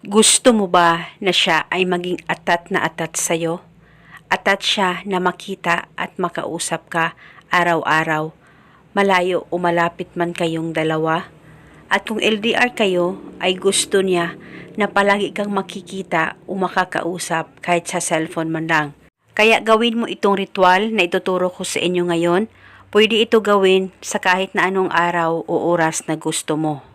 Gusto mo ba na siya ay maging atat na atat sa'yo? Atat siya na makita at makausap ka araw-araw, malayo o malapit man kayong dalawa? At kung LDR kayo, ay gusto niya na palagi kang makikita o makakausap kahit sa cellphone man lang. Kaya gawin mo itong ritual na ituturo ko sa inyo ngayon. Pwede ito gawin sa kahit na anong araw o oras na gusto mo.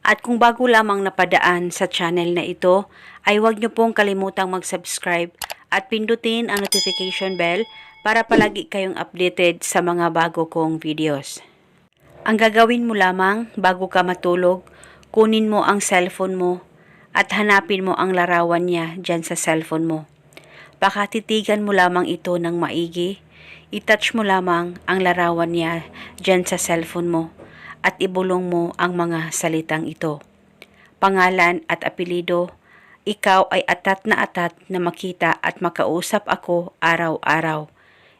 At kung bago lamang napadaan sa channel na ito, ay huwag niyo pong kalimutang mag-subscribe at pindutin ang notification bell para palagi kayong updated sa mga bago kong videos. Ang gagawin mo lamang bago ka matulog, kunin mo ang cellphone mo at hanapin mo ang larawan niya dyan sa cellphone mo. Pakatitigan mo lamang ito ng maigi, itouch mo lamang ang larawan niya dyan sa cellphone mo at ibulong mo ang mga salitang ito. Pangalan at apelido, ikaw ay atat na atat na makita at makausap ako araw-araw.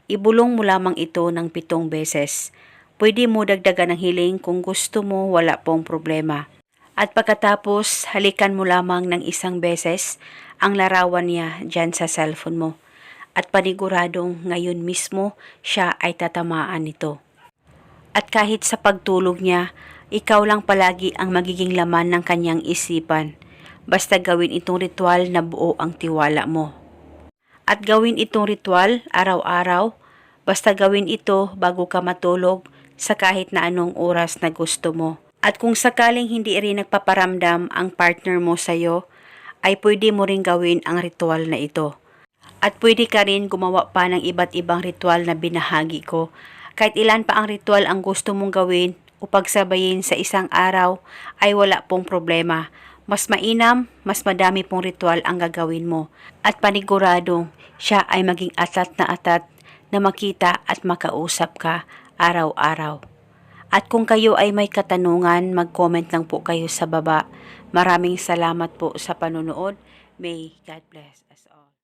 Ibulong mo lamang ito ng pitong beses. Pwede mo dagdagan ng hiling kung gusto mo wala pong problema. At pagkatapos, halikan mo lamang ng isang beses ang larawan niya dyan sa cellphone mo. At paniguradong ngayon mismo siya ay tatamaan nito. At kahit sa pagtulog niya, ikaw lang palagi ang magiging laman ng kanyang isipan. Basta gawin itong ritual na buo ang tiwala mo. At gawin itong ritual araw-araw, basta gawin ito bago ka matulog sa kahit na anong oras na gusto mo. At kung sakaling hindi rin nagpaparamdam ang partner mo sa'yo, ay pwede mo rin gawin ang ritual na ito. At pwede ka rin gumawa pa ng iba't ibang ritual na binahagi ko. Kahit ilan pa ang ritual ang gusto mong gawin o pagsabayin sa isang araw ay wala pong problema. Mas mainam, mas madami pong ritual ang gagawin mo. At paniguradong siya ay maging atat na atat na makita at makausap ka araw-araw. At kung kayo ay may katanungan, mag-comment lang po kayo sa baba. Maraming salamat po sa panonood. May God bless us all.